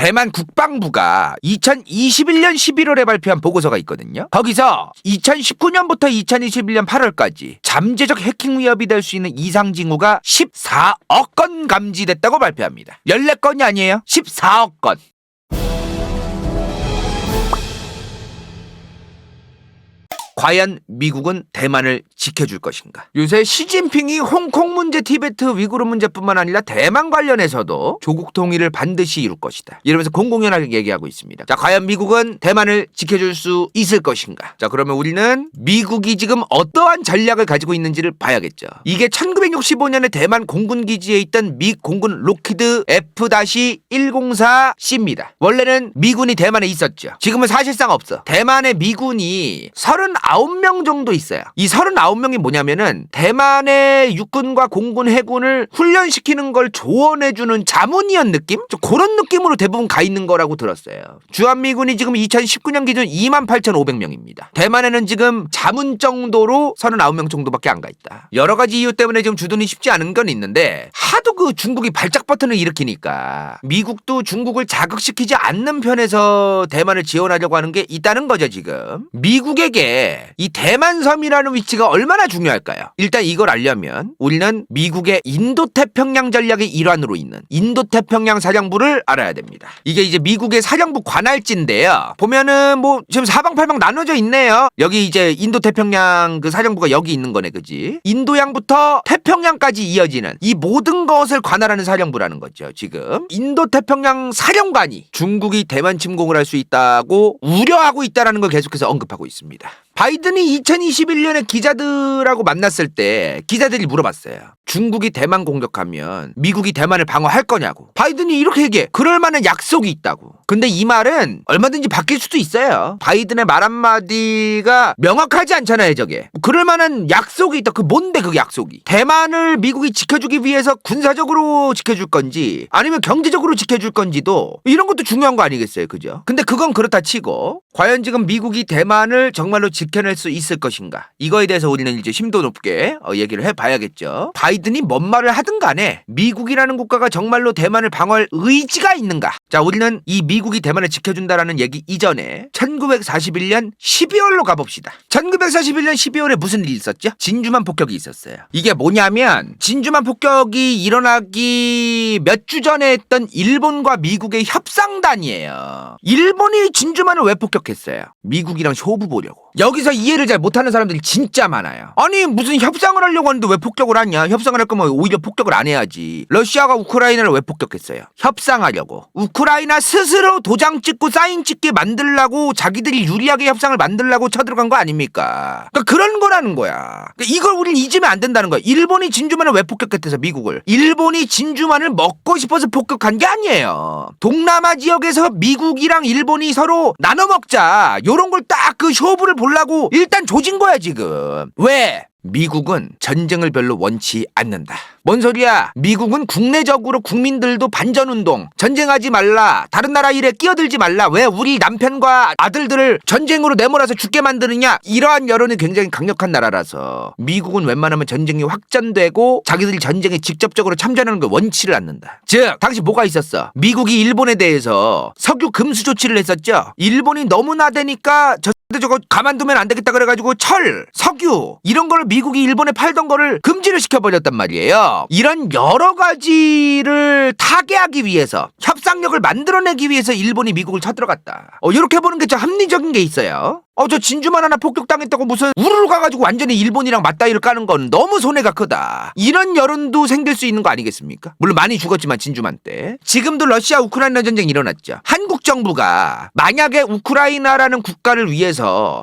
대만 국방부가 2021년 11월에 발표한 보고서가 있거든요. 거기서 2019년부터 2021년 8월까지 잠재적 해킹 위협이 될 수 있는 이상 징후가 14억 건 감지됐다고 발표합니다. 14건이 아니에요. 14억 건. 과연 미국은 대만을 지켜줄 것인가? 요새 시진핑이 홍콩 문제, 티베트, 위구르 문제뿐만 아니라 대만 관련해서도 조국 통일을 반드시 이룰 것이다. 이러면서 공공연하게 얘기하고 있습니다. 자, 과연 미국은 대만을 지켜줄 수 있을 것인가? 자, 그러면 우리는 미국이 지금 어떠한 전략을 가지고 있는지를 봐야겠죠. 이게 1965년에 대만 공군 기지에 있던 미 공군 로키드 F-104C입니다. 원래는 미군이 대만에 있었죠. 지금은 사실상 없어. 대만의 미군이 39명 정도 있어요. 이 39명이 뭐냐면은 대만의 육군과 공군 해군을 훈련시키는 걸 조언해주는 자문위원 느낌? 좀 그런 느낌으로 대부분 가 있는 거라고 들었어요. 주한미군이 지금 2019년 기준 28,500명입니다. 대만에는 지금 자문 정도로 39명 정도밖에 안 가 있다. 여러 가지 이유 때문에 지금 주둔이 쉽지 않은 건 있는데 하도 그 중국이 발작 버튼을 일으키니까 미국도 중국을 자극시키지 않는 편에서 대만을 지원하려고 하는 게 있다는 거죠 지금. 미국에게 이 대만 섬이라는 위치가 얼마나 중요할까요? 일단 이걸 알려면 우리는 미국의 인도태평양 전략의 일환으로 있는 인도태평양 사령부를 알아야 됩니다. 이게 이제 미국의 사령부 관할지인데요. 보면은 뭐 지금 사방팔방 나눠져 있네요. 여기 이제 인도태평양 그 사령부가 여기 있는 거네, 그지? 인도양부터 태평양까지 이어지는 이 모든 것을 관할하는 사령부라는 거죠, 지금. 인도태평양 사령관이 중국이 대만 침공을 할 수 있다고 우려하고 있다라는 걸 계속해서 언급하고 있습니다. 바이든이 2021년에 기자들하고 만났을 때 기자들이 물어봤어요. 중국이 대만 공격하면 미국이 대만을 방어할 거냐고. 바이든이 이렇게 얘기해. 그럴 만한 약속이 있다고. 근데 이 말은 얼마든지 바뀔 수도 있어요. 바이든의 말 한마디가 명확하지 않잖아요, 저게. 그럴 만한 약속이 있다. 그 뭔데 그 약속이? 대만을 미국이 지켜주기 위해서 군사적으로 지켜줄 건지 아니면 경제적으로 지켜줄 건지도 이런 것도 중요한 거 아니겠어요, 그죠? 근데 그건 그렇다 치고 과연 지금 미국이 대만을 정말로 지켜낼 수 있을 것인가? 이거에 대해서 우리는 이제 심도 높게 어, 얘기를 해봐야겠죠. 바이든이 뭔 말을 하든 간에 미국이라는 국가가 정말로 대만을 방어할 의지가 있는가? 자, 우리는 이미 국이 대만을 지켜준다라는 얘기 이전에 1941년 12월로 가봅시다. 1941년 12월에 무슨 일이 있었죠? 진주만 폭격이 있었어요. 이게 뭐냐면 진주만 폭격이 일어나기 몇 주 전에 했던 일본과 미국의 협상단이에요. 일본이 진주만을 왜 폭격했어요? 미국이랑 쇼부 보려고. 여기서 이해를 잘 못하는 사람들이 진짜 많아요. 아니 무슨 협상을 하려고 하는데 왜 폭격을 하냐? 협상을 할 거면 오히려 폭격을 안 해야지. 러시아가 우크라이나를 왜 폭격했어요? 협상하려고. 우크라이나 스스로 도장 찍고 사인 찍게 만들라고 자기들이 유리하게 협상을 만들라고 쳐들어간 거 아닙니까? 그러니까 그런 거라는 거야. 그러니까 이걸 우린 잊으면 안 된다는 거야. 일본이 진주만을 왜 폭격했대서 미국을? 일본이 진주만을 먹고 싶어서 폭격한 게 아니에요. 동남아 지역에서 미국이랑 일본이 서로 나눠 먹자. 요런 걸 딱 그 쇼부를 보려고 일단 조진 거야 지금. 왜? 미국은 전쟁을 별로 원치 않는다. 뭔 소리야? 미국은 국내적으로 국민들도 반전운동, 전쟁하지 말라, 다른 나라 일에 끼어들지 말라, 왜 우리 남편과 아들들을 전쟁으로 내몰아서 죽게 만드느냐? 이러한 여론이 굉장히 강력한 나라라서 미국은 웬만하면 전쟁이 확전되고 자기들이 전쟁에 직접적으로 참전하는 걸 원치를 않는다. 즉, 당시 뭐가 있었어? 미국이 일본에 대해서 석유 금수 조치를 했었죠? 일본이 너무 나대니까 저 근데 저거 가만두면 안 되겠다 그래가지고 철, 석유 이런 거를 미국이 일본에 팔던 거를 금지를 시켜버렸단 말이에요. 이런 여러 가지를 타개하기 위해서 협상력을 만들어내기 위해서 일본이 미국을 쳐들어갔다. 어, 이렇게 보는 게 좀 합리적인 게 있어요. 어, 저 진주만 하나 폭격당했다고 무슨 우르르 가가지고 완전히 일본이랑 맞다이를 까는 건 너무 손해가 크다. 이런 여론도 생길 수 있는 거 아니겠습니까? 물론 많이 죽었지만 진주만 때. 지금도 러시아 우크라이나 전쟁이 일어났죠. 한국 정부가 만약에 우크라이나라는 국가를 위해서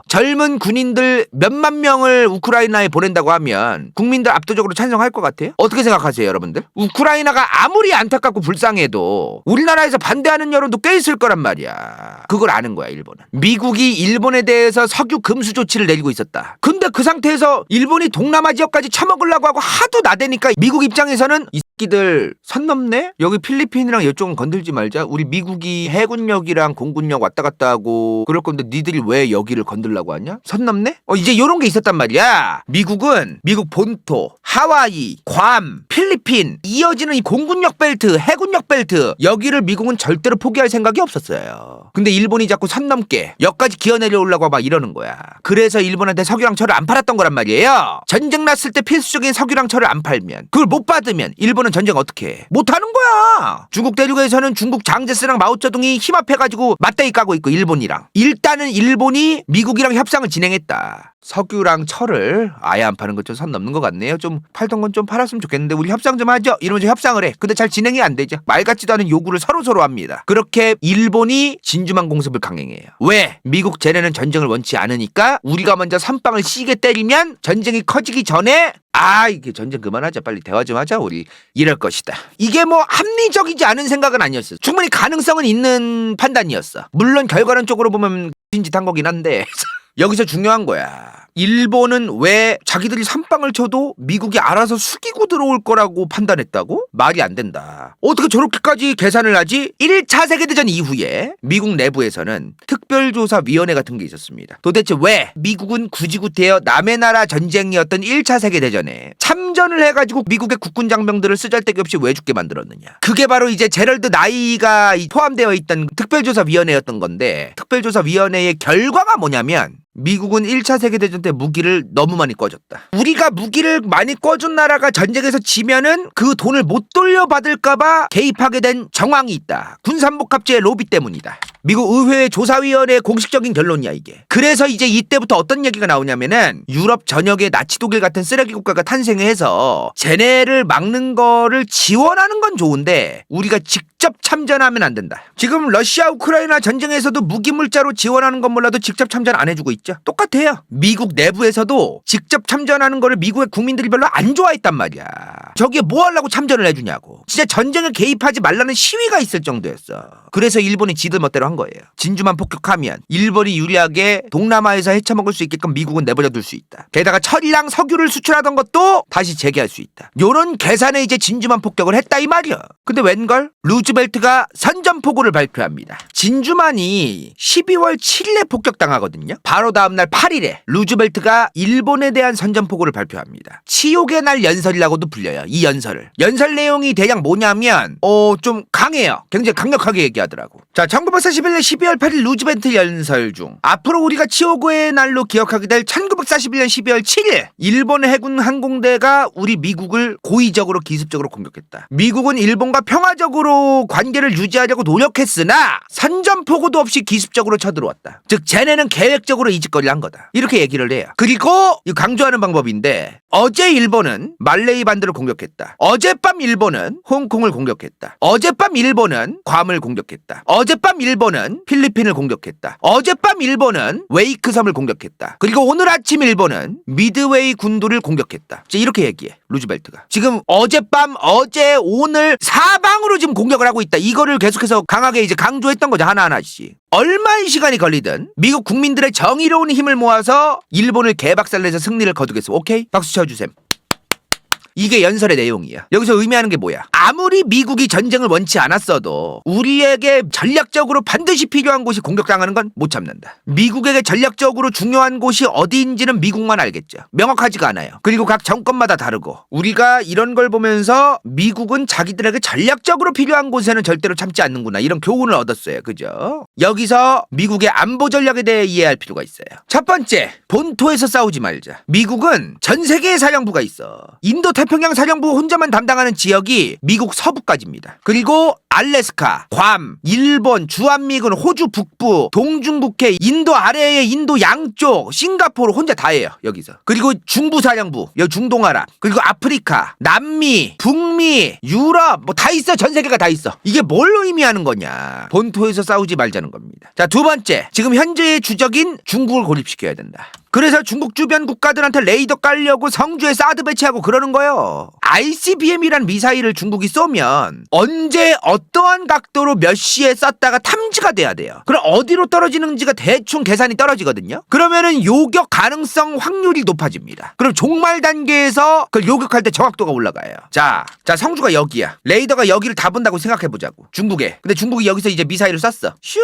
젊은 군인들 몇만 명을 우크라이나에 보낸다고 하면 국민들 압도적으로 찬성할 것 같아요? 어떻게 생각하세요, 여러분들? 우크라이나가 아무리 안타깝고 불쌍해도 우리나라에서 반대하는 여론도 꽤 있을 거란 말이야. 그걸 아는 거야, 일본은. 미국이 일본에 대해서 석유 금수 조치를 내리고 있었다. 근데 그 상태에서 일본이 동남아 지역까지 처먹으려고 하고 하도 나대니까 미국 입장에서는 이 끼들 선 넘네? 여기 필리핀이랑 이쪽은 건들지 말자. 우리 미국이 해군력이랑 공군력 왔다 갔다 하고 그럴 건데 니들이 왜 여기를 건들라고 하냐? 선 넘네? 어 이제 요런 게 있었단 말이야. 미국은 미국 본토, 하와이, 괌, 필리핀 이어지는 이 공군력 벨트, 해군력 벨트 여기를 미국은 절대로 포기할 생각이 없었어요. 근데 일본이 자꾸 선 넘게 여기까지 기어 내려오려고 막 이러는 거야. 그래서 일본한테 석유랑 철을 안 팔았던 거란 말이에요. 전쟁 났을 때 필수적인 석유랑 철을 안 팔면 그걸 못 받으면 일본은 전쟁 어떻게 해? 못 하는 거야. 중국 대륙에서는 중국 장제스랑 마오쩌둥이 힘 합해가지고 맞대기 까고 있고 일본이랑 일단은 일본이 미국이랑 협상을 진행했다. 석유랑 철을 아예 안 파는 것좀선 넘는 것 같네요. 좀 팔던 건 좀 팔았으면 좋겠는데 우리 협상 좀 하죠. 이러면서 협상을 해. 근데 잘 진행이 안 되죠. 말 같지도 않은 요구를 서로 서로 합니다. 그렇게 일본이 진주만 공습을 강행해요. 왜? 미국 쟤네는 전쟁을 원치 않으니까 우리가 먼저 선빵을 시게 때리면 전쟁이 커지기 전에 아 이게 전쟁 그만하자 빨리 대화 좀 하자 우리 이럴 것이다 이게 뭐 합리적이지 않은 생각은 아니었어 충분히 가능성은 있는 판단이었어 물론 결과론 쪽으로 보면 진짓 한 거긴 한데 여기서 중요한 거야 일본은 왜 자기들이 선빵을 쳐도 미국이 알아서 숙이고 들어올 거라고 판단했다고? 말이 안 된다. 어떻게 저렇게까지 계산을 하지? 1차 세계대전 이후에 미국 내부에서는 특별조사위원회 같은 게 있었습니다. 도대체 왜 미국은 구지구태여 남의 나라 전쟁이었던 1차 세계대전에 참전을 해가지고 미국의 국군 장병들을 쓰잘데기 없이 왜 죽게 만들었느냐. 그게 바로 이제 제럴드 나이가 이 포함되어 있던 특별조사위원회였던 건데 특별조사위원회의 결과가 뭐냐면 미국은 1차 세계대전 때 무기를 너무 많이 꺼줬다. 우리가 무기를 많이 꺼준 나라가 전쟁에서 지면은 그 돈을 못 돌려받을까봐 개입하게 된 정황이 있다. 군산복합제의 로비 때문이다. 미국 의회 조사위원회의 공식적인 결론이야 이게. 그래서 이제 이때부터 어떤 얘기가 나오냐면은 유럽 전역에 나치 독일 같은 쓰레기 국가가 탄생해서 쟤네를 막는 거를 지원하는 건 좋은데 우리가 직접 참전하면 안 된다. 지금 러시아 우크라이나 전쟁에서도 무기 물자로 지원하는 건 몰라도 직접 참전 안 해주고 있죠. 똑같아요. 미국 내부에서도 직접 참전하는 거를 미국의 국민들이 별로 안 좋아했단 말이야. 저기에 뭐 하려고 참전을 해주냐고. 진짜 전쟁에 개입하지 말라는 시위가 있을 정도였어. 그래서 일본이 지들 멋대로 한 거예요. 진주만 폭격하면 일본이 유리하게 동남아에서 헤쳐먹을 수 있게끔 미국은 내버려 둘 수 있다. 게다가 철이랑 석유를 수출하던 것도 다시 재개할 수 있다. 요런 계산에 이제 진주만 폭격을 했다 이 말이야. 근데 웬걸? 루즈벨트가 선전포고를 발표합니다. 진주만이 12월 7일에 폭격당하거든요. 바로 다음날 8일에 루즈벨트가 일본에 대한 선전포고를 발표합니다. 치욕의 날 연설이라고도 불려요. 이 연설을. 연설 내용이 대략 뭐냐면 어 좀 강해요. 굉장히 강력하게 얘기하더라고. 자, 1941년 12월 8일 루즈벨트 연설 중 앞으로 우리가 치욕의 날로 기억하게 될 1941년 12월 7일 일본 해군 항공대가 우리 미국을 고의적으로 기습적으로 공격했다. 미국은 일본과 평화적으로 관계를 유지하려고 노력했으나 선전포고도 없이 기습적으로 쳐들어왔다. 즉 쟤네는 계획적으로 이 짓거리를 한 거다. 이렇게 얘기를 해요. 그리고 이 강조하는 방법인데 어제 일본은 말레이 반도를 공격했다. 어젯밤 일본은 홍콩을 공격했다. 어젯밤 일본은 괌을 공격했다. 어젯밤 일본 은 필리핀을 공격했다. 어젯밤 일본은 웨이크 섬을 공격했다. 그리고 오늘 아침 일본은 미드웨이 군도를 공격했다. 이제 이렇게 얘기해. 루즈벨트가. 지금 어젯밤, 어제, 오늘 사방으로 지금 공격을 하고 있다. 이거를 계속해서 강하게 이제 강조했던 거죠. 하나하나씩. 얼마의 시간이 걸리든 미국 국민들의 정의로운 힘을 모아서 일본을 개박살내서 승리를 거두겠어. 오케이? 박수 쳐주셈. 이게 연설의 내용이야. 여기서 의미하는 게 뭐야? 아무리 미국이 전쟁을 원치 않았어도 우리에게 전략적으로 반드시 필요한 곳이 공격당하는 건 못 참는다. 미국에게 전략적으로 중요한 곳이 어디인지는 미국만 알겠죠. 명확하지가 않아요. 그리고 각 정권마다 다르고 우리가 이런 걸 보면서 미국은 자기들에게 전략적으로 필요한 곳에는 절대로 참지 않는구나. 이런 교훈을 얻었어요. 그죠? 여기서 미국의 안보 전략에 대해 이해할 필요가 있어요. 첫 번째, 본토에서 싸우지 말자. 미국은 전 세계에 사령부가 있어. 인도 태평양 사령부 혼자만 담당하는 지역이 미국 서부까지입니다. 그리고 알래스카, 괌, 일본, 주한미군, 호주 북부, 동중국해, 인도 아래에 인도 양쪽, 싱가포르 혼자 다 해요. 여기서. 그리고 중부 사령부, 여기 중동아랍, 그리고 아프리카, 남미, 북미, 유럽 뭐 다 있어. 전 세계가 다 있어. 이게 뭘 의미하는 거냐? 본토에서 싸우지 말자는 겁니다. 자, 두 번째. 지금 현재의 주적인 중국을 고립시켜야 된다. 그래서 중국 주변 국가들한테 레이더 깔려고 성주에 사드 배치하고 그러는 거예요. ICBM이란 미사일을 중국이 쏘면 언제 어떤 어떠한 각도로 몇 시에 쐈다가 탐지가 돼야 돼요. 그럼 어디로 떨어지는지가 대충 계산이 떨어지거든요. 그러면은 요격 가능성 확률이 높아집니다. 그럼 종말 단계에서 그걸 요격할 때 정확도가 올라가요. 자, 자 성주가 여기야. 레이더가 여기를 다 본다고 생각해 보자고. 중국에. 근데 중국이 여기서 이제 미사일을 쐈어. 슈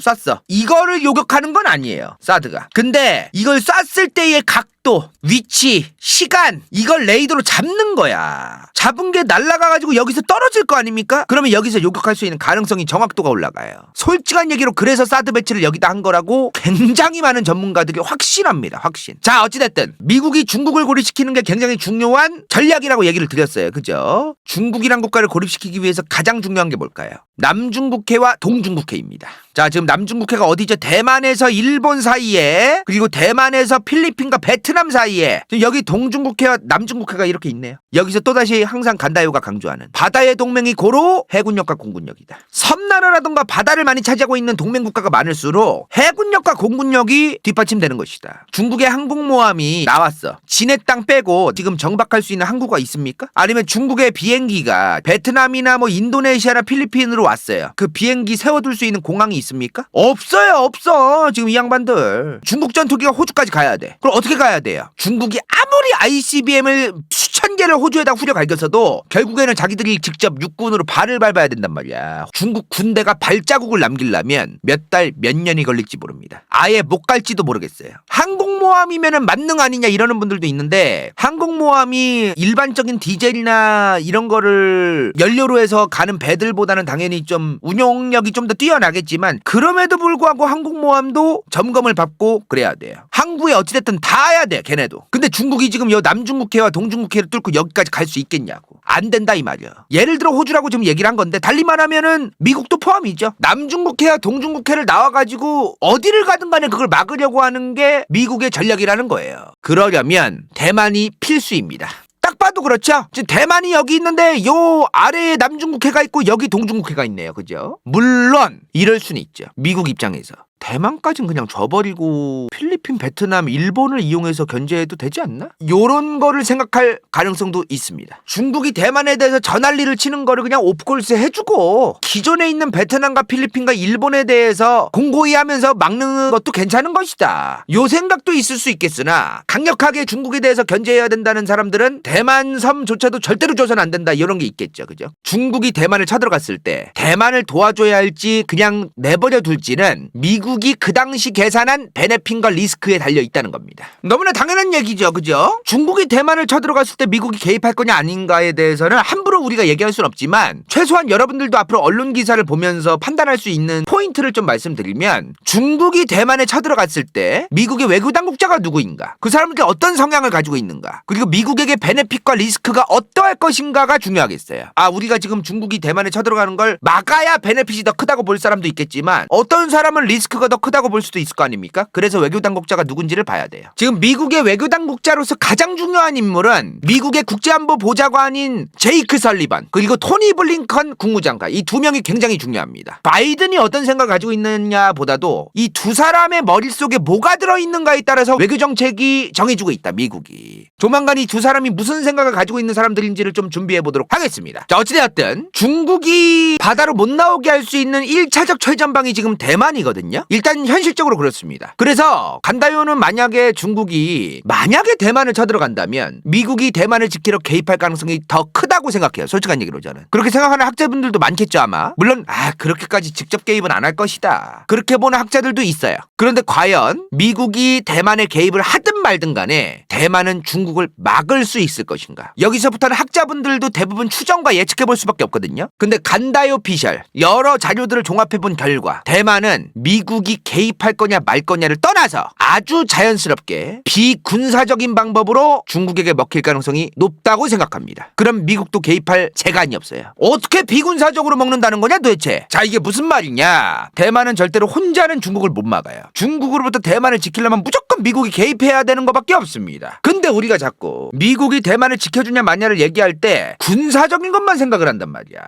쐈어. 이거를 요격하는 건 아니에요. 사드가. 근데 이걸 쐈을 때의 각 도, 위치, 시간 이걸 레이더로 잡는 거야. 잡은 게 날아가가지고 여기서 떨어질 거 아닙니까? 그러면 여기서 요격할 수 있는 가능성이 정확도가 올라가요. 솔직한 얘기로 그래서 사드 배치를 여기다 한 거라고 굉장히 많은 전문가들이 확신합니다. 확신. 자 어찌됐든 미국이 중국을 고립시키는 게 굉장히 중요한 전략이라고 얘기를 드렸어요. 그죠? 중국이란 국가를 고립시키기 위해서 가장 중요한 게 뭘까요? 남중국해와 동중국해입니다. 자, 지금 남중국해가 어디죠? 대만에서 일본 사이에 그리고 대만에서 필리핀과 베트 남 사이에 여기 동중국해와 남중국해가 이렇게 있네요. 여기서 또다시 항상 간다요가 강조하는 바다의 동맹이 고로 해군력과 공군력이다. 섬나라라든가 바다를 많이 차지하고 있는 동맹 국가가 많을수록 해군력과 공군력이 뒷받침되는 것이다. 중국의 항공모함이 나왔어. 진해 땅 빼고 지금 정박할 수 있는 항구가 있습니까? 아니면 중국의 비행기가 베트남이나 뭐 인도네시아나 필리핀으로 왔어요. 그 비행기 세워둘 수 있는 공항이 있습니까? 없어요, 없어. 지금 이 양반들. 중국 전투기가 호주까지 가야 돼. 그럼 어떻게 가야 돼 요? 중국이 아무리 ICBM을 수천 개를 호주에다 후려 갈겨서도 결국에는 자기들이 직접 육군으로 발을 밟아야 된단 말이야. 중국 군대가 발자국을 남기려면 몇 달, 몇 년이 걸릴지 모릅니다. 아예 못 갈지도 모르겠어요. 항공 모함이면은 만능 아니냐 이러는 분들도 있는데 항공모함이 일반적인 디젤이나 이런 거를 연료로 해서 가는 배들보다는 당연히 좀 운용력이 좀 더 뛰어나겠지만 그럼에도 불구하고 항공모함도 점검을 받고 그래야 돼요. 항구에 어찌됐든 닿아야 돼 걔네도. 근데 중국이 지금 여 남중국해와 동중국해를 뚫고 여기까지 갈 수 있겠냐고. 안 된다 이 말이야. 예를 들어 호주라고 지금 얘기를 한 건데 달리 말하면은 미국도 포함이죠. 남중국해와 동중국해를 나와가지고 어디를 가든 간에 그걸 막으려고 하는 게 미국의 전략이라는 거예요. 그러려면 대만이 필수입니다. 딱 봐도 그렇죠. 지금 대만이 여기 있는데 요 아래에 남중국해가 있고 여기 동중국해가 있네요. 그죠? 물론 이럴 수는 있죠. 미국 입장에서. 대만까진 그냥 줘버리고 필리핀, 베트남, 일본을 이용해서 견제해도 되지 않나? 요런 거를 생각할 가능성도 있습니다. 중국이 대만에 대해서 전할리를 치는 거를 그냥 오프콜스 해주고 기존에 있는 베트남과 필리핀과 일본에 대해서 공고히 하면서 막는 것도 괜찮은 것이다. 요 생각도 있을 수 있겠으나 강력하게 중국에 대해서 견제해야 된다는 사람들은 대만 섬조차도 절대로 줘서는 안 된다 이런 게 있겠죠. 그죠? 중국이 대만을 쳐들어갔을 때 대만을 도와줘야 할지 그냥 내버려 둘지는 미국 이 그 당시 계산한 베네핀과 리스크에 달려 있다는 겁니다. 너무나 당연한 얘기죠. 그죠? 중국이 대만을 쳐들어갔을 때 미국이 개입할 거냐 아닌가에 대해서는 함부로 우리가 얘기할 수는 없지만 최소한 여러분들도 앞으로 언론 기사를 보면서 판단할 수 있는 포인트를 좀 말씀드리면 중국이 대만에 쳐들어갔을 때 미국의 외교 당국자가 누구인가? 그 사람들이 어떤 성향을 가지고 있는가? 그리고 미국에게 베네핏과 리스크가 어떠할 것인가가 중요하겠어요. 아, 우리가 지금 중국이 대만에 쳐들어가는 걸 막아야 베네핏이 더 크다고 볼 사람도 있겠지만 어떤 사람은 리스크가 더 크다고 볼 수도 있을 거 아닙니까? 그래서 외교 당국자가 누군지를 봐야 돼요. 지금 미국의 외교 당국자로서 가장 중요한 인물은 미국의 국제안보 보좌관인 제이크 설리번 그리고 토니 블링컨 국무장관 이 두 명이 굉장히 중요합니다. 바이든이 어떤 생각을 가지고 있느냐보다도 이 두 사람의 머릿속에 뭐가 들어있는가에 따라서 외교 정책이 정해지고 있다. 미국이. 조만간 이 두 사람이 무슨 생각을 가지고 있는 사람들인지를 좀 준비해 보도록 하겠습니다. 자, 어찌되었든 중국이 바다로 못 나오게 할 수 있는 1차적 최전방이 지금 대만이거든요. 일단 현실적으로 그렇습니다. 그래서 간다요는 만약에 중국이 만약에 대만을 쳐들어간다면 미국이 대만을 지키러 개입할 가능성이 더 크다고 생각해요. 솔직한 얘기로 저는. 그렇게 생각하는 학자분들도 많겠죠 아마. 물론 아 그렇게까지 직접 개입은 안 할 것이다. 그렇게 보는 학자들도 있어요. 그런데 과연 미국이 대만에 개입을 말든 간에 대만은 중국을 막을 수 있을 것인가? 여기서부터는 학자분들도 대부분 추정과 예측해 볼 수밖에 없거든요. 근데 간다요 피셜 여러 자료들을 종합해 본 결과 대만은 미국이 개입할 거냐 말 거냐를 떠나서 아주 자연스럽게 비군사적인 방법으로 중국에게 먹힐 가능성이 높다고 생각합니다. 그럼 미국도 개입할 재간이 없어요. 어떻게 비군사적으로 먹는다는 거냐 도대체? 자 이게 무슨 말이냐? 대만은 절대로 혼자는 중국을 못 막아요. 중국으로부터 대만을 지키려면 무조건 미국이 개입해야 되는 것밖에 없습니다. 근데 우리가 자꾸 미국이 대만을 지켜주냐 마냐를 얘기할 때 군사적인 것만 생각을 한단 말이야.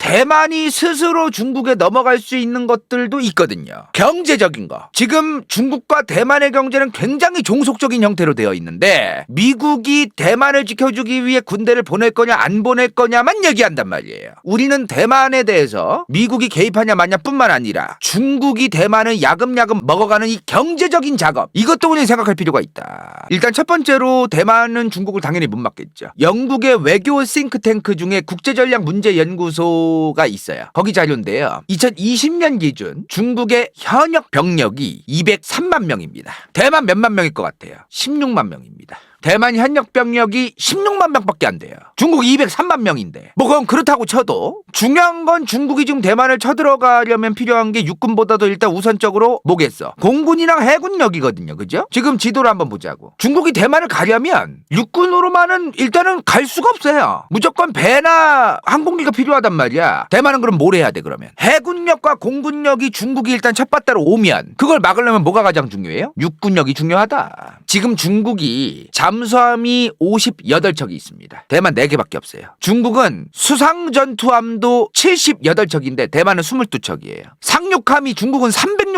대만이 스스로 중국에 넘어갈 수 있는 것들도 있거든요. 경제적인 거. 지금 중국과 대만의 경제는 굉장히 종속적인 형태로 되어 있는데 미국이 대만을 지켜주기 위해 군대를 보낼 거냐 안 보낼 거냐만 얘기한단 말이에요. 우리는 대만에 대해서 미국이 개입하냐 마냐뿐만 아니라 중국이 대만을 야금야금 먹어가는 이 경제적인 작업 이것도 우리 생각할 필요가 있다. 일단 첫 번째로 대만은 중국을 당연히 못 막겠죠. 영국의 외교 싱크탱크 중에 국제전략 문제연구소 가 있어요. 거기 자료인데요. 2020년 기준 중국의 현역 병력이 203만 명입니다. 대만 몇만 명일 것 같아요? 16만 명입니다. 대만 현역 병력이 16만 명밖에 안 돼요. 중국 203만 명인데. 뭐 그럼 그렇다고 쳐도 중요한 건 중국이 지금 대만을 쳐들어가려면 필요한 게 육군보다도 일단 우선적으로 뭐겠어? 공군이랑 해군력이거든요. 그죠? 지금 지도를 한번 보자고. 중국이 대만을 가려면 육군으로만은 일단은 갈 수가 없어요. 무조건 배나 항공기가 필요하단 말이야. 대만은 그럼 뭘 해야 돼 그러면? 해군력과 공군력이 중국이 일단 첫 바다로 오면 그걸 막으려면 뭐가 가장 중요해요? 육군력이 중요하다. 지금 중국이 잠수함이 58척이 있습니다. 대만 4개밖에 없어요. 중국은 수상 전투함도 78척인데 대만은 22척이에요. 상륙함이 중국은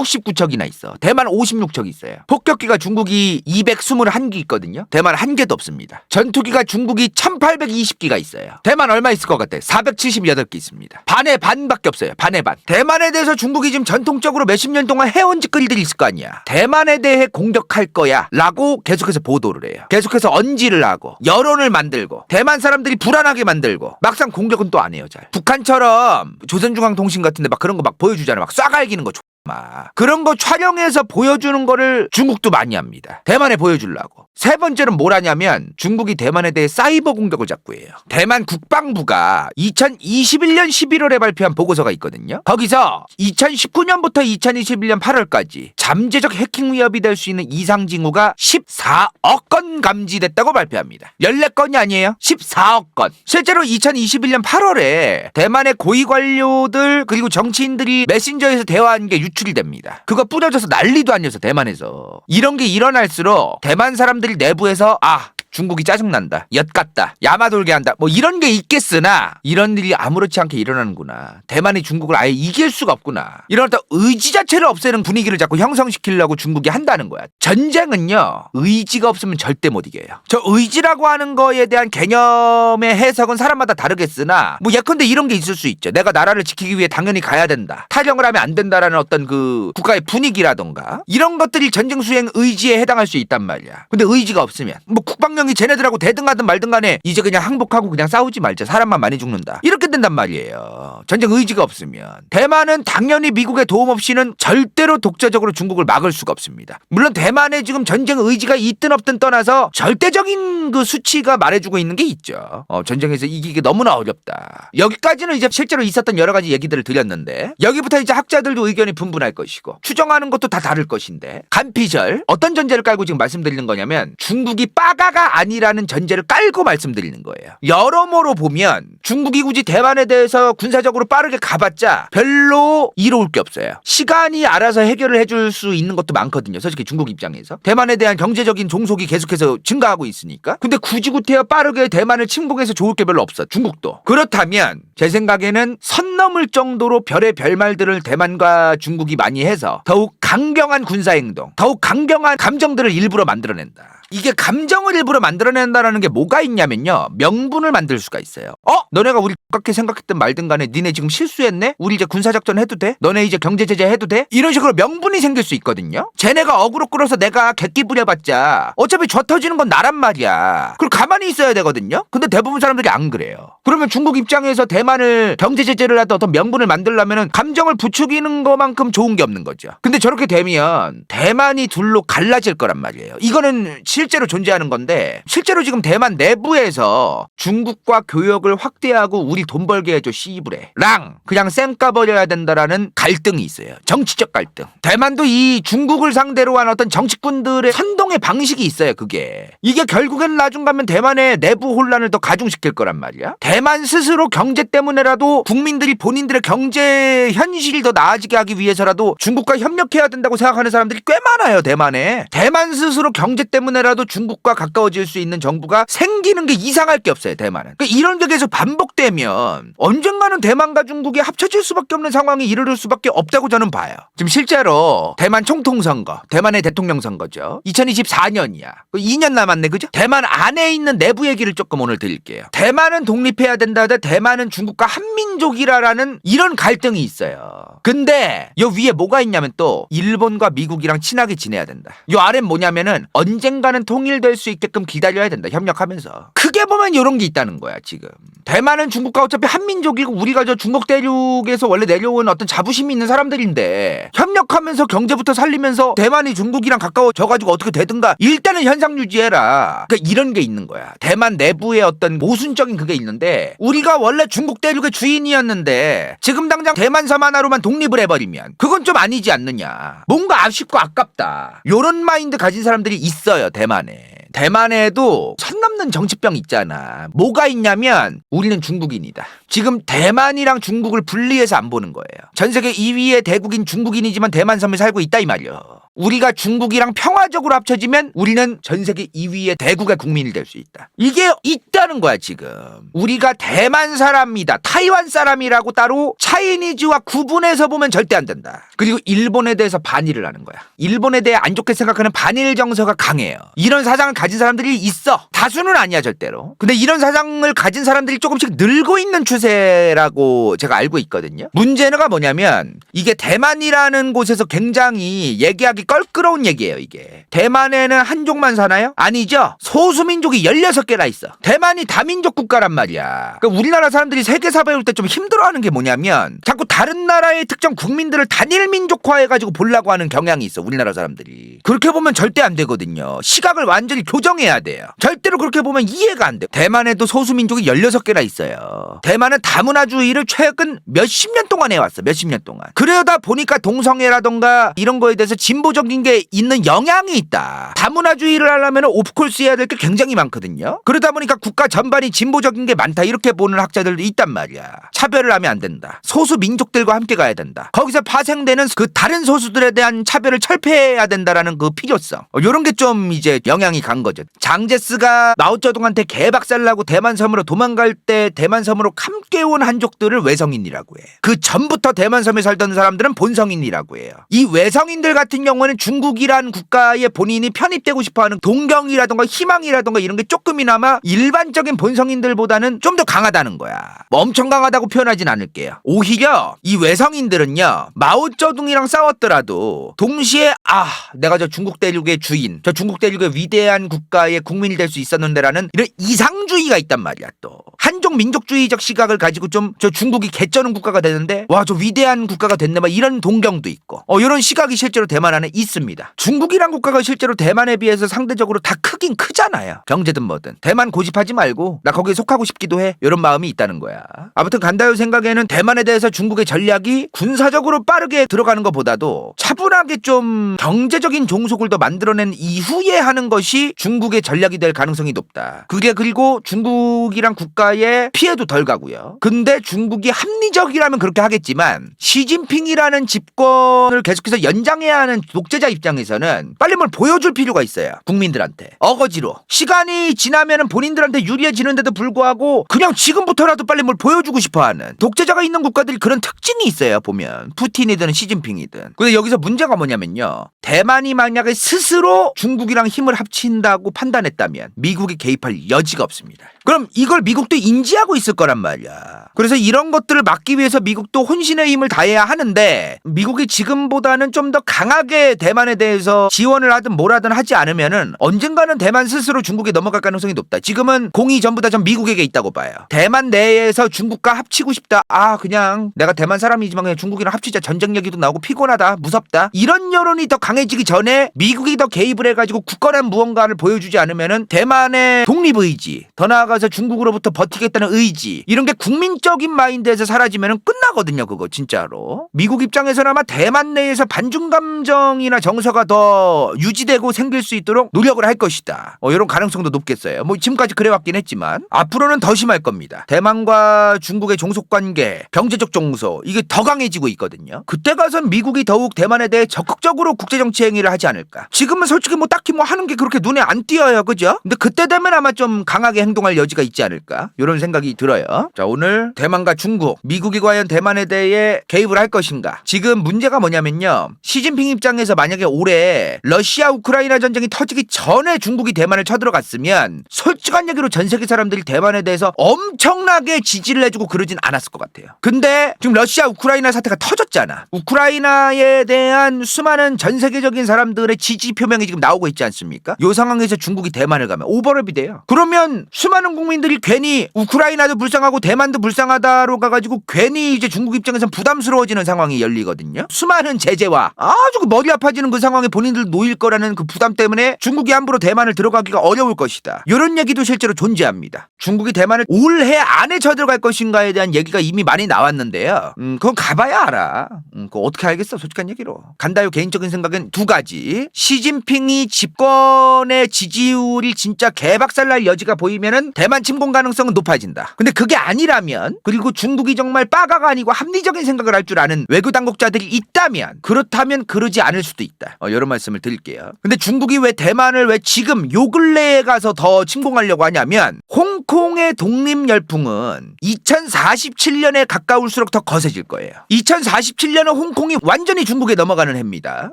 369척이나 있어. 대만 56척 있어요. 폭격기가 중국이 221기 있거든요. 대만 한 개도 없습니다. 전투기가 중국이 1820기가 있어요. 대만 얼마 있을 것 같아? 478개 있습니다. 반의 반밖에 없어요. 반의 반. 대만에 대해서 중국이 지금 전통적으로 몇십 년 동안 해온 짓거리들이 있을 거 아니야. 대만에 대해 공격할 거야. 라고 계속해서 보도를 해요. 계속해서 언지를 하고 여론을 만들고 대만 사람들이 불안하게 만들고 막상 공격은 또 안 해요. 잘. 북한처럼 조선중앙통신 같은데 막 그런 거 막 보여주잖아요. 막 쏴갈기는 거 막 그런 거 촬영해서 보여주는 거를 중국도 많이 합니다. 대만에 보여주려고. 세 번째는 뭘 하냐면 중국이 대만에 대해 사이버 공격을 자꾸 해요. 대만 국방부가 2021년 11월에 발표한 보고서가 있거든요. 거기서 2019년부터 2021년 8월까지 잠재적 해킹 위협이 될 수 있는 이상 징후가 14억 건 감지됐다고 발표합니다. 14건이 아니에요. 14억 건. 실제로 2021년 8월에 대만의 고위 관료들 그리고 정치인들이 메신저에서 대화한 게 유출이 됩니다. 그거 뿌려져서 난리도 아니어서 대만에서 이런 게 일어날수록 대만 사람들이 내부에서 아 중국이 짜증난다. 엿같다. 야마돌게 한다. 뭐 이런 게 있겠으나 이런 일이 아무렇지 않게 일어나는구나. 대만이 중국을 아예 이길 수가 없구나. 이러다 의지 자체를 없애는 분위기를 자꾸 형성시키려고 중국이 한다는 거야. 전쟁은요. 의지가 없으면 절대 못 이겨요. 저 의지라고 하는 거에 대한 개념의 해석은 사람마다 다르겠으나 뭐 예컨대 이런 게 있을 수 있죠. 내가 나라를 지키기 위해 당연히 가야 된다. 탈영을 하면 안 된다라는 어떤 그 국가의 분위기라던가 이런 것들이 전쟁 수행 의지에 해당할 수 있단 말이야. 근데 의지가 없으면 뭐 국방력 이 쟤네들하고 대등하든 말든 간에 이제 그냥 항복하고 그냥 싸우지 말자. 사람만 많이 죽는다. 이렇게 된단 말이에요. 전쟁 의지가 없으면 대만은 당연히 미국의 도움 없이는 절대로 독자적으로 중국을 막을 수가 없습니다. 물론 대만에 지금 전쟁 의지가 있든 없든 떠나서 절대적인 그 수치가 말해주고 있는 게 있죠. 어, 전쟁에서 이기기 너무나 어렵다. 여기까지는 이제 실제로 있었던 여러 가지 얘기들을 드렸는데 여기부터 이제 학자들도 의견이 분분할 것이고 추정하는 것도 다 다를 것인데 간피절 어떤 전제를 깔고 지금 말씀드리는 거냐면 중국이 빠가가 아니라는 전제를 깔고 말씀드리는 거예요. 여러모로 보면 중국이 굳이 대만에 대해서 군사적으로 빠르게 가봤자 별로 이로울 게 없어요. 시간이 알아서 해결을 해줄 수 있는 것도 많거든요. 솔직히 중국 입장에서 대만에 대한 경제적인 종속이 계속해서 증가하고 있으니까. 근데 굳이 구태여 빠르게 대만을 침공해서 좋을 게 별로 없어. 중국도. 그렇다면 제 생각에는 선 넘을 정도로 별의 별말들을 대만과 중국이 많이 해서 더욱 강경한 군사 행동, 더욱 강경한 감정들을 일부러 만들어낸다. 이게 감정을 일부러 만들어낸다라는 게 뭐가 있냐면요. 명분을 만들 수가 있어요. 어? 너네가 우리 똑같게 생각했든 말든 간에 니네 지금 실수했네? 우리 이제 군사작전 해도 돼? 너네 이제 경제제재 해도 돼? 이런 식으로 명분이 생길 수 있거든요. 쟤네가 어그로 끌어서 내가 객기 부려봤자 어차피 저 터지는 건 나란 말이야. 그리고 가만히 있어야 되거든요. 근데 대부분 사람들이 안 그래요. 그러면 중국 입장에서 대만을 경제제재를 하든 어떤 명분을 만들려면은 감정을 부추기는 것만큼 좋은 게 없는 거죠. 근데 저렇게 되면 대만이 둘로 갈라질 거란 말이에요. 이거는 실제로 존재하는 건데 실제로 지금 대만 내부에서 중국과 교역을 확 대하고 우리 돈 벌게 해줘 씨부레 랑 그냥 쌩까 버려야 된다라는 갈등이 있어요. 정치적 갈등. 대만도 이 중국을 상대로 한 어떤 정치꾼들의 선동의 방식이 있어요. 그게 이게 결국엔 나중 가면 대만의 내부 혼란을 더 가중시킬 거란 말이야. 대만 스스로 경제 때문에라도 국민들이 본인들의 경제 현실이 더 나아지게 하기 위해서라도 중국과 협력해야 된다고 생각하는 사람들이 꽤 많아요 대만에 대만 스스로 경제 때문에라도 중국과 가까워질 수 있는 정부가 생기는 게 이상할 게 없어요 대만은 그러니까 이런 게 계속 반 복되면 언젠가는 대만과 중국이 합쳐질 수밖에 없는 상황이 이르를 수밖에 없다고 저는 봐요. 지금 실제로 대만 총통 선거 대만의 대통령 선거죠. 2024년이야. 2년 남았네 그죠? 대만 안에 있는 내부 얘기를 조금 오늘 드릴게요. 대만은 독립해야 된다 대 대만은 중국과 한민족이라라는 이런 갈등이 있어요. 근데 요 위에 뭐가 있냐면 또 일본과 미국이랑 친하게 지내야 된다. 요 아래는 뭐냐면은 언젠가는 통일될 수 있게끔 기다려야 된다. 협력하면서. 크게 보면 요런 게 있다는 거야 지금. 대만 은 중국과 어차피 한민족이고 우리가 저 중국 대륙에서 원래 내려온 어떤 자부심이 있는 사람들인데 협력하면서 경제부터 살리면서 대만이 중국이랑 가까워져가지고 어떻게 되든가 일단은 현상 유지해라. 그러니까 이런 게 있는 거야. 대만 내부에 어떤 모순적인 그게 있는데 우리가 원래 중국 대륙의 주인이었는데 지금 당장 대만 섬 하나로만 독립을 해버리면 그건 좀 아니지 않느냐. 뭔가 아쉽고 아깝다. 요런 마인드 가진 사람들이 있어요 대만에 대만에도 선 넘는 정치병 있잖아. 뭐가 있냐면 우리는 중국인이다. 지금 대만이랑 중국을 분리해서 안 보는 거예요. 전 세계 2위의 대국인 중국인이지만 대만 섬에 살고 있다 이 말이야. 우리가 중국이랑 평화적으로 합쳐지면 우리는 전 세계 2위의 대국의 국민이 될 수 있다. 이게 있다는 거야 지금. 우리가 대만 사람이다. 타이완 사람이라고 따로 차이니즈와 구분해서 보면 절대 안 된다. 그리고 일본에 대해서 반일을 하는 거야. 일본에 대해 안 좋게 생각하는 반일 정서가 강해요. 이런 사상을 가진 사람들이 있어. 다수는 아니야 절대로. 근데 이런 사상을 가진 사람들이 조금씩 늘고 있는 추세라고 제가 알고 있거든요. 문제가 뭐냐면 이게 대만이라는 곳에서 굉장히 얘기하기 껄끄러운 얘기예요, 이게. 대만에는 한족만 사나요? 아니죠. 소수민족이 16개나 있어. 대만이 다민족 국가란 말이야. 그러니까 우리나라 사람들이 세계사 배울 때 좀 힘들어하는 게 뭐냐면 자꾸 다른 나라의 특정 국민들을 단일 민족화해가지고 보려고 하는 경향이 있어, 우리나라 사람들이. 그렇게 보면 절대 안 되거든요. 시각을 완전히 교정해야 돼요. 절대로 그렇게 보면 이해가 안 돼. 대만에도 소수민족이 16개나 있어요. 대만은 다문화주의를 최근 몇십 년 동안 해왔어. 몇십 년 동안. 그러다 보니까 동성애라던가 이런 거에 대해서 진보 적인 게 있는 영향이 있다. 다문화주의를 하려면 오프콜스 해야 될 게 굉장히 많거든요. 그러다 보니까 국가 전반이 진보적인 게 많다. 이렇게 보는 학자들도 있단 말이야. 차별을 하면 안 된다. 소수 민족들과 함께 가야 된다. 거기서 파생되는 그 다른 소수들에 대한 차별을 철폐해야 된다라는 그 필요성. 이런 게 좀 이제 영향이 간 거죠. 장제스가 마오쩌둥한테 개박살나고 대만 섬으로 도망갈 때 대만 섬으로 함께 온 한족들을 외성인이라고 해. 그 전부터 대만 섬에 살던 사람들은 본성인이라고 해요. 이 외성인들 같은 경우 는 중국이란 국가에 본인이 편입되고 싶어하는 동경이라던가 희망이라던가 이런 게 조금이나마 일반적인 본성인들보다는 좀 더 강하다는 거야. 뭐 엄청 강하다고 표현하진 않을게요. 오히려 이 외성인들은요 마오쩌둥이랑 싸웠더라도 동시에 아 내가 저 중국 대륙의 주인, 저 중국 대륙의 위대한 국가의 국민이 될 수 있었는데라는 이런 이상주의가 있단 말이야 또 한족 민족주의적 시각을 가지고 좀 저 중국이 개쩌는 국가가 되는데 와 저 위대한 국가가 됐네 막 이런 동경도 있고 어 이런 시각이 실제로 대만 안에 있습니다. 중국이란 국가가 실제로 대만에 비해서 상대적으로 다 크긴 크잖아요. 경제든 뭐든 대만 고집하지 말고 나 거기에 속하고 싶기도 해 이런 마음이 있다는 거야. 아무튼 간다요 생각에는 대만에 대해서 중국의 전략이 군사적으로 빠르게 들어가는 것보다도 차분하게 좀 경제적인 종속을 더 만들어낸 이후에 하는 것이 중국의 전략이 될 가능성이 높다. 그게 그리고 중국이란 국가의 피해도 덜 가고요. 근데 중국이 합리적이라면 그렇게 하겠지만 시진핑이라는 집권을 계속해서 연장해야 하는 독재자 입장에서는 빨리 뭘 보여줄 필요가 있어요. 국민들한테. 어거지로. 시간이 지나면은 본인들한테 유리해지는데도 불구하고 그냥 지금부터라도 빨리 뭘 보여주고 싶어 하는 독재자가 있는 국가들이 그런 특징이 있어요. 보면. 푸틴이든 시진핑이든. 근데 여기서 문제가 뭐냐면요. 대만이 만약에 스스로 중국이랑 힘을 합친다고 판단했다면 미국이 개입할 여지가 없습니다. 그럼 이걸 미국도 인지하고 있을 거란 말이야. 그래서 이런 것들을 막기 위해서 미국도 혼신의 힘을 다해야 하는데 미국이 지금보다는 좀 더 강하게 대만에 대해서 지원을 하든 뭘 하든 하지 않으면은 언젠가는 대만 스스로 중국에 넘어갈 가능성이 높다. 지금은 공이 전부 다 전 미국에게 있다고 봐요. 대만 내에서 중국과 합치고 싶다. 아 그냥 내가 대만 사람이지만 그냥 중국이랑 합치자 전쟁 얘기도 나오고 피곤하다. 무섭다. 이런 여론이 더 강해지기 전에 미국이 더 개입을 해가지고 굳건한 무언가를 보여주지 않으면은 대만의 동 독립 의지, 더 나아가서 중국으로부터 버티겠다는 의지 이런 게 국민적인 마인드에서 사라지면 끝나거든요. 그거 진짜로. 미국 입장에서는 아마 대만 내에서 반중 감정이나 정서가 더 유지되고 생길 수 있도록 노력을 할 것이다. 어, 이런 가능성도 높겠어요. 뭐 지금까지 그래왔긴 했지만 앞으로는 더 심할 겁니다. 대만과 중국의 종속 관계, 경제적 종소 이게 더 강해지고 있거든요. 그때 가선 미국이 더욱 대만에 대해 적극적으로 국제 정치 행위를 하지 않을까. 지금은 솔직히 뭐 딱히 뭐 하는 게 그렇게 눈에 안 띄어요, 그죠? 근데 그때 되면 아마 좀 강하게 행동할 여지가 있지 않을까. 이런 생각이 들어요. 자 오늘 대만과 중국, 미국이 과연 대만에 대해 개입을 할 것인가. 지금 문제가 뭐냐면요. 시진핑 입장에서 만약에 올해 러시아 우크라이나 전쟁이 터지기 전에 중국이 대만을 쳐들어갔으면 솔직한 얘기로 전 세계 사람들이 대만에 대해서 엄청나게 지지를 해주고 그러진 않았을 것 같아요. 근데 지금 러시아 우크라이나 사태가 터졌잖아. 우크라이나에 대한 수많은 전 세계적인 사람들의 지지 표명이 지금 나오고 있지 않습니까? 이 상황에서 중국이 대만을 가면 오버랩이 돼요. 그러면 수많은 국민들이 괜히 우크라이나도 불쌍하고 대만도 불쌍하다로 가가지고 괜히 이제 중국 입장에서 부담스러워지는 상황이 열리거든요. 수많은 제재와 아주 그 머리 아파지는 그 상황에 본인들 놓일 거라는 그 부담 때문에 중국이 함부로 대만을 들어가기가 어려울 것이다. 이런 얘기도 실제로 존재합니다. 중국이 대만을 올해 안에 쳐들어갈 것인가에 대한 얘기가 이미 많이 나왔는데요. 음, 그건 가봐야 알아. 음, 그거 어떻게 알겠어? 솔직한 얘기로. 간다요 개인적인 생각은 두 가지. 시진핑이 집권의 지지율이 진짜 개박살 날 여지가 보이면은 대만 침공 가능성은 높아진다. 근데 그게 아니라면 그리고 중국이 정말 빠가가 아니고 합리적인 생각을 할 줄 아는 외교 당국자들이 있다면 그렇다면 그러지 않을 수도 있다. 어, 이런 말씀을 드릴게요. 근데 중국이 왜 대만을 왜 지금 요 근래에 가서 더 침공하려고 하냐면 홍콩의 독립 열풍은 2047년에 가까울수록 더 거세질 거예요. 2047년은 홍콩이 완전히 중국에 넘어가는 해입니다.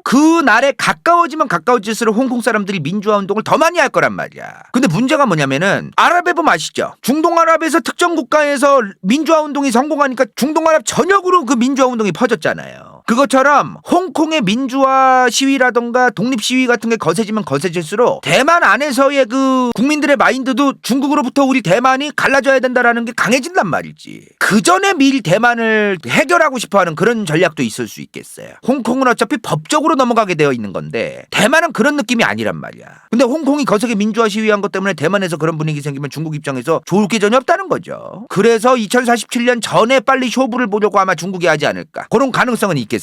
그 날에 가까워지면 가까워질수록 홍콩 사람들이 민주화 운동을 더 많이 할 거란 말이야. 근데 문제가 뭐냐면은 아랍에보 아시죠? 중동 아랍에서 특정 국가에서 민주화 운동이 성공하니까 중동 아랍 전역으로 그 민주화 운동이 퍼졌잖아요. 그것처럼 홍콩의 민주화 시위라던가 독립 시위 같은 게 거세지면 거세질수록 대만 안에서의 그 국민들의 마인드도 중국으로부터 우리 대만이 갈라져야 된다라는 게 강해진단 말이지. 그 전에 미리 대만을 해결하고 싶어하는 그런 전략도 있을 수 있겠어요. 홍콩은 어차피 법적으로 넘어가게 되어 있는 건데 대만은 그런 느낌이 아니란 말이야. 근데 홍콩이 거세게 민주화 시위한 것 때문에 대만에서 그런 분위기 생기면 중국 입장에서 좋을 게 전혀 없다는 거죠. 그래서 2047년 전에 빨리 쇼부를 보려고 아마 중국이 하지 않을까. 그런 가능성은 있겠어요.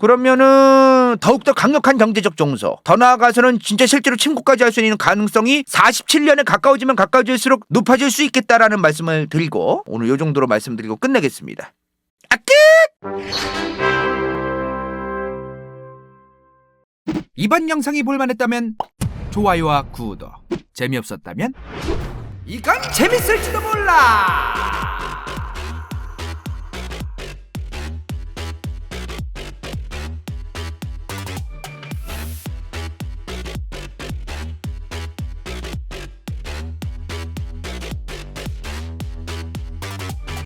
그러면은 더욱더 강력한 경제적 종소, 더 나아가서는 진짜 실제로 침국까지 할 수 있는 가능성이 47년에 가까워지면 가까워질수록 높아질 수 있겠다라는 말씀을 드리고 오늘 요 정도로 말씀드리고 끝내겠습니다. 아 끝! 이번 영상이 볼만했다면 좋아요와 구독, 재미없었다면 이건 재밌을지도 몰라.